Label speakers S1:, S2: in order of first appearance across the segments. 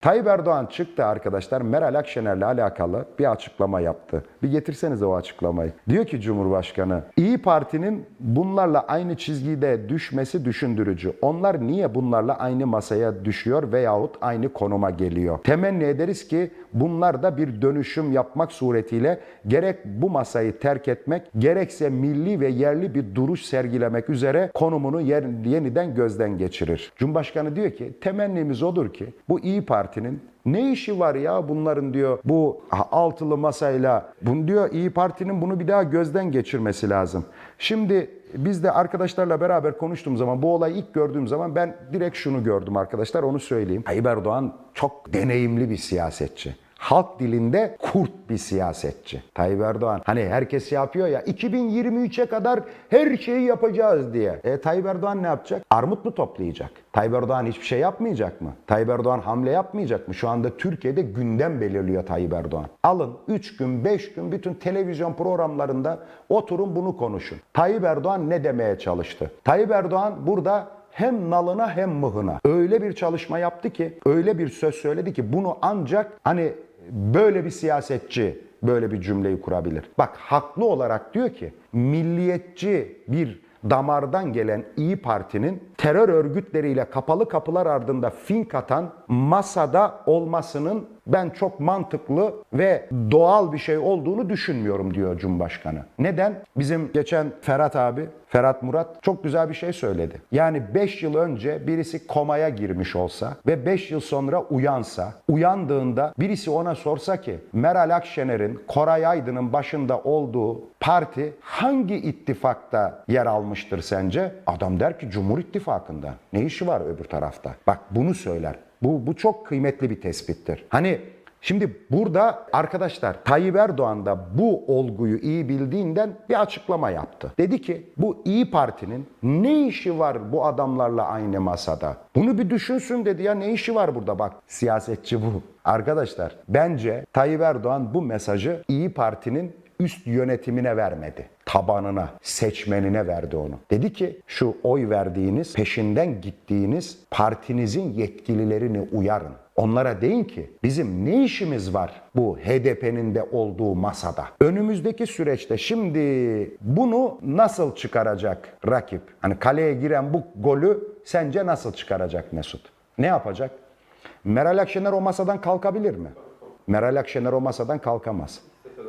S1: Tayyip Erdoğan çıktı arkadaşlar Meral Akşener'le alakalı bir açıklama yaptı. Bir getirsenize o açıklamayı. Diyor ki Cumhurbaşkanı, İyi Parti'nin bunlarla aynı çizgide düşmesi düşündürücü. Onlar niye bunlarla aynı masaya düşüyor veyahut aynı konuma geliyor? Temenni ederiz ki bunlar da bir dönüşüm yapmak suretiyle gerek bu masayı terk etmek, gerekse milli ve yerli bir duruş sergilemek üzere konumunu yer- yeniden gözden geçirir. Cumhurbaşkanı diyor ki temennimiz odur ki bu İyi Parti'nin ne işi var ya bunların diyor bu altılı masayla. Bunu diyor İyi Parti'nin bunu bir daha gözden geçirmesi lazım. Şimdi biz de arkadaşlarla beraber konuştuğum zaman bu olayı ilk gördüğüm zaman ben direkt şunu gördüm arkadaşlar onu söyleyeyim. Tayyip Erdoğan çok deneyimli bir siyasetçi. Halk dilinde kurt bir siyasetçi. Tayyip Erdoğan hani herkes yapıyor ya 2023'e kadar her şeyi yapacağız diye. E Tayyip Erdoğan ne yapacak? Armut mu toplayacak? Tayyip Erdoğan hiçbir şey yapmayacak mı? Tayyip Erdoğan hamle yapmayacak mı? Şu anda Türkiye'de gündem belirliyor Tayyip Erdoğan. Alın 3 gün 5 gün bütün televizyon programlarında oturun bunu konuşun. Tayyip Erdoğan ne demeye çalıştı? Tayyip Erdoğan burada hem nalına hem mıhına öyle bir çalışma yaptı ki, öyle bir söz söyledi ki bunu ancak hani böyle bir siyasetçi böyle bir cümleyi kurabilir. Bak haklı olarak diyor ki milliyetçi bir damardan gelen İyi Parti'nin terör örgütleriyle kapalı kapılar ardında fink atan masada olmasının ben çok mantıklı ve doğal bir şey olduğunu düşünmüyorum diyor Cumhurbaşkanı. Neden? Bizim geçen Ferhat abi, Ferhat Murat çok güzel bir şey söyledi. Yani 5 yıl önce birisi komaya girmiş olsa ve 5 yıl sonra uyansa, uyandığında birisi ona sorsa ki Meral Akşener'in, Koray Aydın'ın başında olduğu parti hangi ittifakta yer almıştır sence? Adam der ki Cumhur İttifakı'nda. Ne işi var öbür tarafta? Bak bunu söyler. Bu, bu çok kıymetli bir tespittir. Hani Şimdi burada arkadaşlar Tayyip Erdoğan da bu olguyu iyi bildiğinden bir açıklama yaptı. Dedi ki bu İyi Parti'nin ne işi var bu adamlarla aynı masada? Bunu bir düşünsün dedi ya ne işi var burada bak siyasetçi bu. Arkadaşlar bence Tayyip Erdoğan bu mesajı İyi Parti'nin üst yönetimine vermedi. Tabanına, seçmenine verdi onu. Dedi ki şu oy verdiğiniz, peşinden gittiğiniz partinizin yetkililerini uyarın. Onlara deyin ki bizim ne işimiz var bu HDP'nin de olduğu masada? Önümüzdeki süreçte şimdi bunu nasıl çıkaracak rakip? Hani kaleye giren bu golü sence nasıl çıkaracak Mesut? Ne yapacak? Meral Akşener o masadan kalkabilir mi? Meral Akşener o masadan kalkamaz.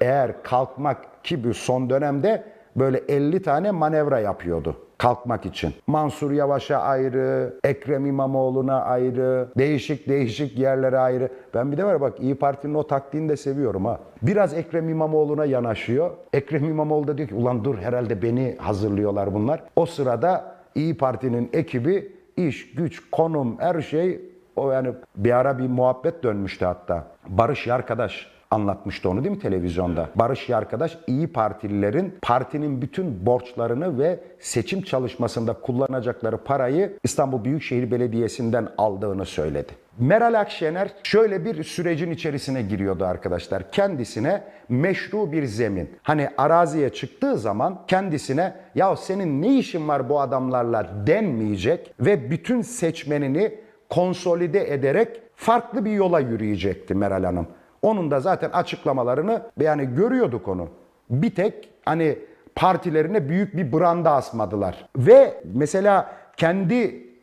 S1: Eğer kalkmak ki bu son dönemde böyle 50 tane manevra yapıyordu kalkmak için. Mansur Yavaş'a ayrı, Ekrem İmamoğlu'na ayrı, değişik değişik yerlere ayrı. Ben bir de var bak İyi Parti'nin o taktiğini de seviyorum ha. Biraz Ekrem İmamoğlu'na yanaşıyor. Ekrem İmamoğlu da diyor ki ulan dur herhalde beni hazırlıyorlar bunlar. O sırada İyi Parti'nin ekibi iş, güç, konum, her şey o yani bir ara bir muhabbet dönmüştü hatta. Barış Yarkadaş anlatmıştı onu değil mi televizyonda? Barış Yarkadaş İyi Partililerin partinin bütün borçlarını ve seçim çalışmasında kullanacakları parayı İstanbul Büyükşehir Belediyesi'nden aldığını söyledi. Meral Akşener şöyle bir sürecin içerisine giriyordu arkadaşlar. Kendisine meşru bir zemin. Hani araziye çıktığı zaman kendisine ya senin ne işin var bu adamlarla denmeyecek ve bütün seçmenini konsolide ederek farklı bir yola yürüyecekti Meral Hanım. Onun da zaten açıklamalarını yani görüyorduk onu. Bir tek hani partilerine büyük bir branda asmadılar. Ve mesela kendi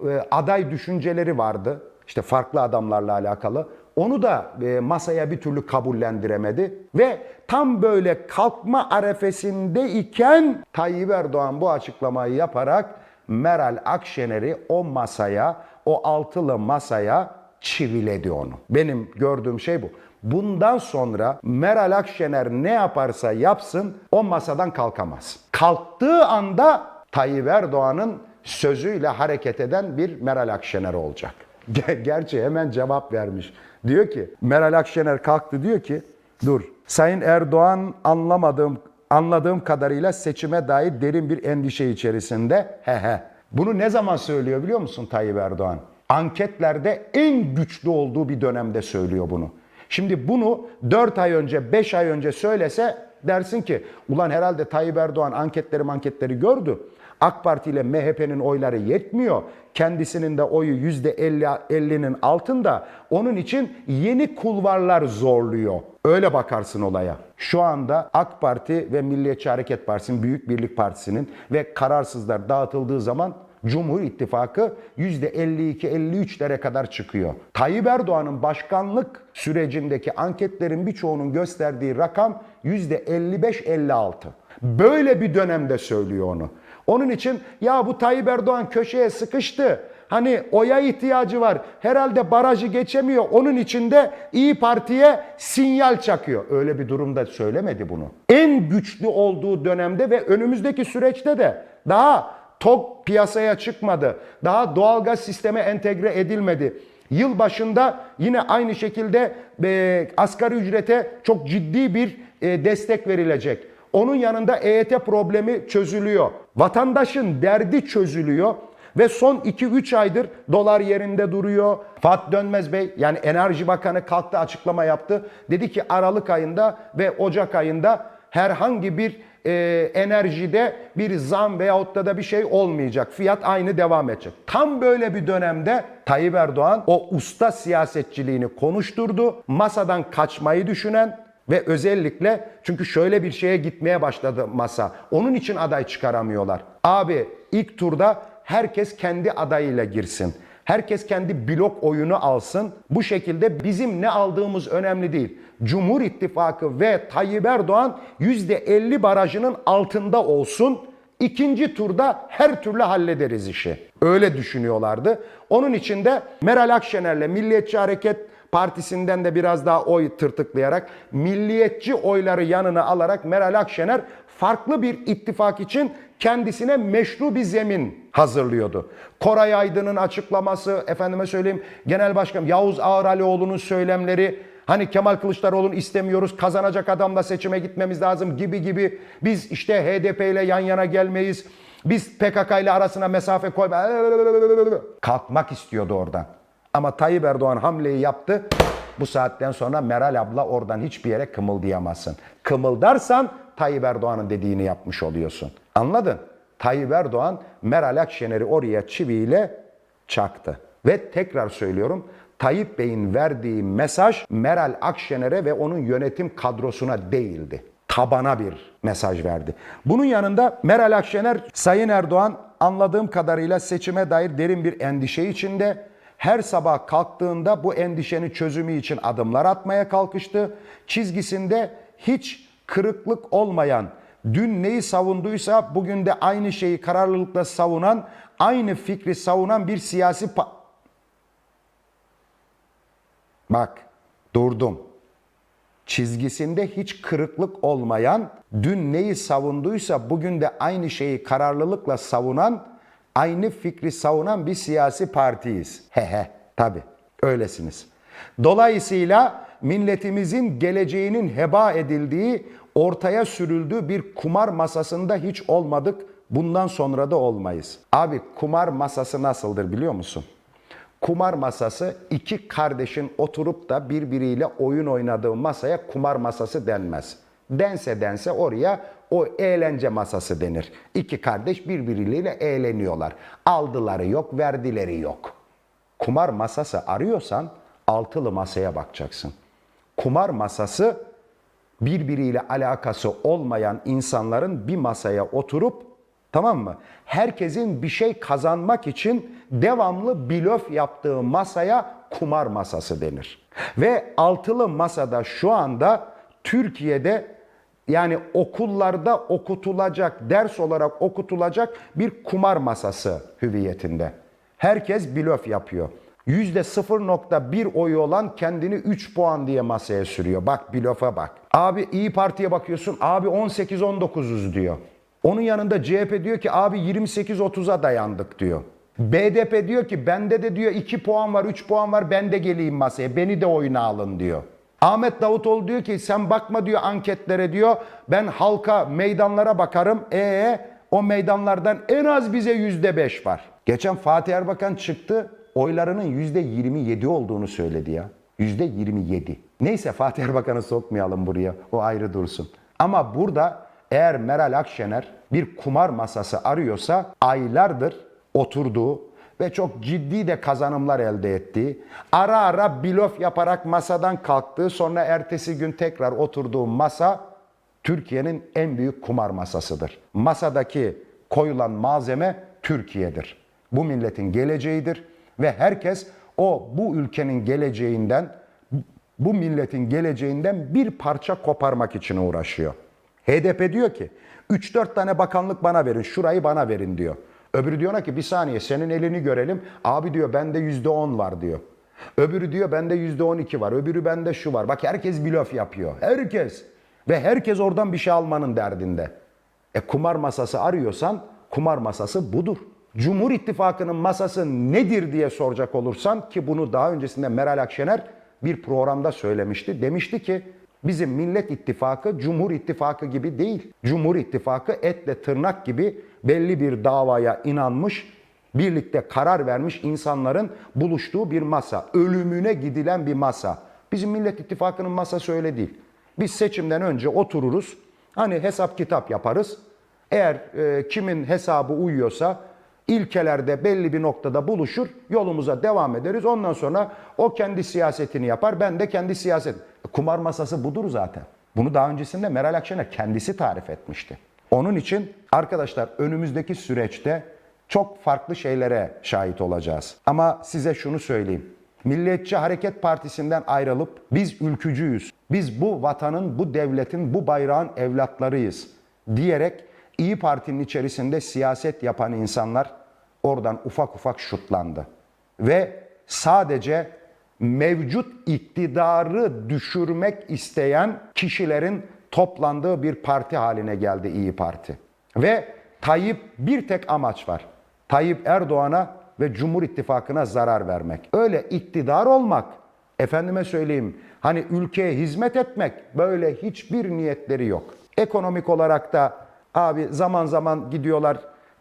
S1: e, aday düşünceleri vardı. İşte farklı adamlarla alakalı. Onu da e, masaya bir türlü kabullendiremedi. Ve tam böyle kalkma arefesinde iken Tayyip Erdoğan bu açıklamayı yaparak Meral Akşener'i o masaya, o altılı masaya çiviledi onu. Benim gördüğüm şey bu. Bundan sonra Meral Akşener ne yaparsa yapsın o masadan kalkamaz. Kalktığı anda Tayyip Erdoğan'ın sözüyle hareket eden bir Meral Akşener olacak. Gerçi hemen cevap vermiş. Diyor ki Meral Akşener kalktı diyor ki dur Sayın Erdoğan anlamadığım anladığım kadarıyla seçime dair derin bir endişe içerisinde. He he. Bunu ne zaman söylüyor biliyor musun Tayyip Erdoğan? Anketlerde en güçlü olduğu bir dönemde söylüyor bunu. Şimdi bunu 4 ay önce, 5 ay önce söylese dersin ki ulan herhalde Tayyip Erdoğan anketleri anketleri gördü. AK Parti ile MHP'nin oyları yetmiyor. Kendisinin de oyu %50'nin altında. Onun için yeni kulvarlar zorluyor. Öyle bakarsın olaya. Şu anda AK Parti ve Milliyetçi Hareket Partisi'nin, Büyük Birlik Partisi'nin ve kararsızlar dağıtıldığı zaman Cumhur İttifakı %52-53'lere kadar çıkıyor. Tayyip Erdoğan'ın başkanlık sürecindeki anketlerin birçoğunun gösterdiği rakam %55-56. Böyle bir dönemde söylüyor onu. Onun için ya bu Tayyip Erdoğan köşeye sıkıştı. Hani oya ihtiyacı var. Herhalde barajı geçemiyor. Onun için de İyi Parti'ye sinyal çakıyor. Öyle bir durumda söylemedi bunu. En güçlü olduğu dönemde ve önümüzdeki süreçte de daha TOG piyasaya çıkmadı. Daha doğalgaz sisteme entegre edilmedi. Yıl başında yine aynı şekilde e, asgari ücrete çok ciddi bir e, destek verilecek. Onun yanında EYT problemi çözülüyor. Vatandaşın derdi çözülüyor. Ve son 2-3 aydır dolar yerinde duruyor. Fatih Dönmez Bey yani Enerji Bakanı kalktı açıklama yaptı. Dedi ki Aralık ayında ve Ocak ayında herhangi bir e, enerjide bir zam veyahut da da bir şey olmayacak. Fiyat aynı devam edecek. Tam böyle bir dönemde Tayyip Erdoğan o usta siyasetçiliğini konuşturdu. Masadan kaçmayı düşünen ve özellikle çünkü şöyle bir şeye gitmeye başladı masa. Onun için aday çıkaramıyorlar. Abi ilk turda herkes kendi adayıyla girsin. Herkes kendi blok oyunu alsın. Bu şekilde bizim ne aldığımız önemli değil. Cumhur İttifakı ve Tayyip Erdoğan %50 barajının altında olsun. İkinci turda her türlü hallederiz işi. Öyle düşünüyorlardı. Onun için de Meral Akşener'le Milliyetçi Hareket Partisi'nden de biraz daha oy tırtıklayarak milliyetçi oyları yanına alarak Meral Akşener farklı bir ittifak için kendisine meşru bir zemin hazırlıyordu. Koray Aydın'ın açıklaması, efendime söyleyeyim Genel Başkan Yavuz Ağralioğlu'nun söylemleri, hani Kemal Kılıçdaroğlu'nu istemiyoruz, kazanacak adamla seçime gitmemiz lazım gibi gibi. Biz işte HDP ile yan yana gelmeyiz. Biz PKK ile arasına mesafe koyma. Kalkmak istiyordu oradan. Ama Tayyip Erdoğan hamleyi yaptı. Bu saatten sonra Meral abla oradan hiçbir yere kımıldayamazsın. Kımıldarsan Tayyip Erdoğan'ın dediğini yapmış oluyorsun. Anladın? Tayyip Erdoğan Meral Akşener'i oraya çiviyle çaktı. Ve tekrar söylüyorum Tayyip Bey'in verdiği mesaj Meral Akşener'e ve onun yönetim kadrosuna değildi. Tabana bir mesaj verdi. Bunun yanında Meral Akşener, Sayın Erdoğan anladığım kadarıyla seçime dair derin bir endişe içinde her sabah kalktığında bu endişenin çözümü için adımlar atmaya kalkıştı. Çizgisinde hiç kırıklık olmayan, dün neyi savunduysa bugün de aynı şeyi kararlılıkla savunan, aynı fikri savunan bir siyasi Bak, durdum. Çizgisinde hiç kırıklık olmayan, dün neyi savunduysa bugün de aynı şeyi kararlılıkla savunan, aynı fikri savunan bir siyasi partiyiz. He he, tabi öylesiniz. Dolayısıyla milletimizin geleceğinin heba edildiği, ortaya sürüldüğü bir kumar masasında hiç olmadık. Bundan sonra da olmayız. Abi kumar masası nasıldır biliyor musun? Kumar masası iki kardeşin oturup da birbiriyle oyun oynadığı masaya kumar masası denmez. Dense dense oraya o eğlence masası denir. İki kardeş birbirleriyle eğleniyorlar. Aldıları yok, verdileri yok. Kumar masası arıyorsan altılı masaya bakacaksın. Kumar masası birbiriyle alakası olmayan insanların bir masaya oturup tamam mı? Herkesin bir şey kazanmak için devamlı blöf yaptığı masaya kumar masası denir. Ve altılı masada şu anda Türkiye'de yani okullarda okutulacak, ders olarak okutulacak bir kumar masası hüviyetinde. Herkes blöf yapıyor. %0.1 oyu olan kendini 3 puan diye masaya sürüyor. Bak blöfe bak. Abi İyi Parti'ye bakıyorsun. Abi 18-19'uz diyor. Onun yanında CHP diyor ki abi 28-30'a dayandık diyor. BDP diyor ki bende de diyor 2 puan var 3 puan var ben de geleyim masaya beni de oyuna alın diyor. Ahmet Davutoğlu diyor ki sen bakma diyor anketlere diyor ben halka meydanlara bakarım. Ee o meydanlardan en az bize yüzde beş var. Geçen Fatih Erbakan çıktı oylarının yüzde 27 olduğunu söyledi ya. Yüzde 27. Neyse Fatih Erbakan'ı sokmayalım buraya o ayrı dursun. Ama burada eğer Meral Akşener bir kumar masası arıyorsa aylardır oturduğu ve çok ciddi de kazanımlar elde ettiği, ara ara blof yaparak masadan kalktığı, sonra ertesi gün tekrar oturduğu masa Türkiye'nin en büyük kumar masasıdır. Masadaki koyulan malzeme Türkiye'dir. Bu milletin geleceğidir ve herkes o bu ülkenin geleceğinden, bu milletin geleceğinden bir parça koparmak için uğraşıyor. HDP diyor ki 3-4 tane bakanlık bana verin, şurayı bana verin diyor. Öbürü diyor ki bir saniye senin elini görelim. Abi diyor bende %10 var diyor. Öbürü diyor bende %12 var. Öbürü bende şu var. Bak herkes blöf yapıyor. Herkes. Ve herkes oradan bir şey almanın derdinde. E kumar masası arıyorsan kumar masası budur. Cumhur İttifakı'nın masası nedir diye soracak olursan ki bunu daha öncesinde Meral Akşener bir programda söylemişti. Demişti ki bizim Millet İttifakı Cumhur İttifakı gibi değil. Cumhur İttifakı etle tırnak gibi belli bir davaya inanmış, birlikte karar vermiş insanların buluştuğu bir masa. Ölümüne gidilen bir masa. Bizim Millet İttifakı'nın masası öyle değil. Biz seçimden önce otururuz. Hani hesap kitap yaparız. Eğer e, kimin hesabı uyuyorsa ilkelerde belli bir noktada buluşur, yolumuza devam ederiz. Ondan sonra o kendi siyasetini yapar, ben de kendi siyaset. Kumar masası budur zaten. Bunu daha öncesinde Meral Akşener kendisi tarif etmişti. Onun için arkadaşlar önümüzdeki süreçte çok farklı şeylere şahit olacağız. Ama size şunu söyleyeyim. Milliyetçi Hareket Partisi'nden ayrılıp biz ülkücüyüz. Biz bu vatanın, bu devletin, bu bayrağın evlatlarıyız diyerek İyi Parti'nin içerisinde siyaset yapan insanlar oradan ufak ufak şutlandı. Ve sadece mevcut iktidarı düşürmek isteyen kişilerin toplandığı bir parti haline geldi İyi Parti. Ve Tayyip bir tek amaç var. Tayyip Erdoğan'a ve Cumhur İttifakı'na zarar vermek. Öyle iktidar olmak, efendime söyleyeyim hani ülkeye hizmet etmek böyle hiçbir niyetleri yok. Ekonomik olarak da abi zaman zaman gidiyorlar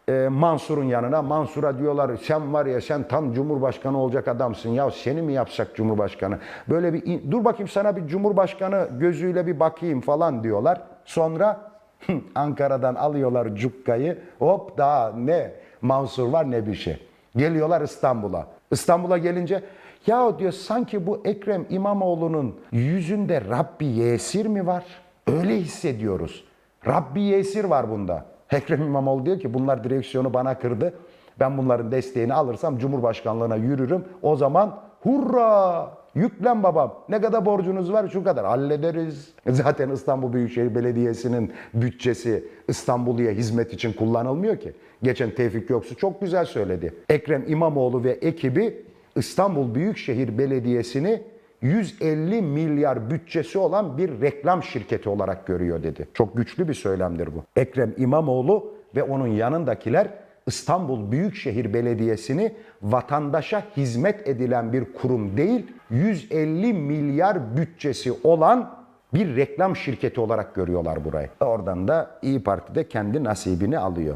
S1: e, Mansur'un yanına. Mansur'a diyorlar sen var ya sen tam Cumhurbaşkanı olacak adamsın. Ya seni mi yapsak Cumhurbaşkanı? Böyle bir dur bakayım sana bir Cumhurbaşkanı gözüyle bir bakayım falan diyorlar. Sonra Ankara'dan alıyorlar cukkayı. Hop daha ne Mansur var ne bir şey. Geliyorlar İstanbul'a. İstanbul'a gelince ya diyor sanki bu Ekrem İmamoğlu'nun yüzünde Rabbi Yesir mi var? Öyle hissediyoruz. Rabbi Yesir var bunda. Ekrem İmamoğlu diyor ki bunlar direksiyonu bana kırdı. Ben bunların desteğini alırsam Cumhurbaşkanlığına yürürüm. O zaman hurra yüklen babam. Ne kadar borcunuz var şu kadar hallederiz. Zaten İstanbul Büyükşehir Belediyesi'nin bütçesi İstanbul'a hizmet için kullanılmıyor ki. Geçen Tevfik Göksu çok güzel söyledi. Ekrem İmamoğlu ve ekibi İstanbul Büyükşehir Belediyesi'ni 150 milyar bütçesi olan bir reklam şirketi olarak görüyor dedi. Çok güçlü bir söylemdir bu. Ekrem İmamoğlu ve onun yanındakiler İstanbul Büyükşehir Belediyesi'ni vatandaşa hizmet edilen bir kurum değil, 150 milyar bütçesi olan bir reklam şirketi olarak görüyorlar burayı. Oradan da İyi Parti de kendi nasibini alıyor.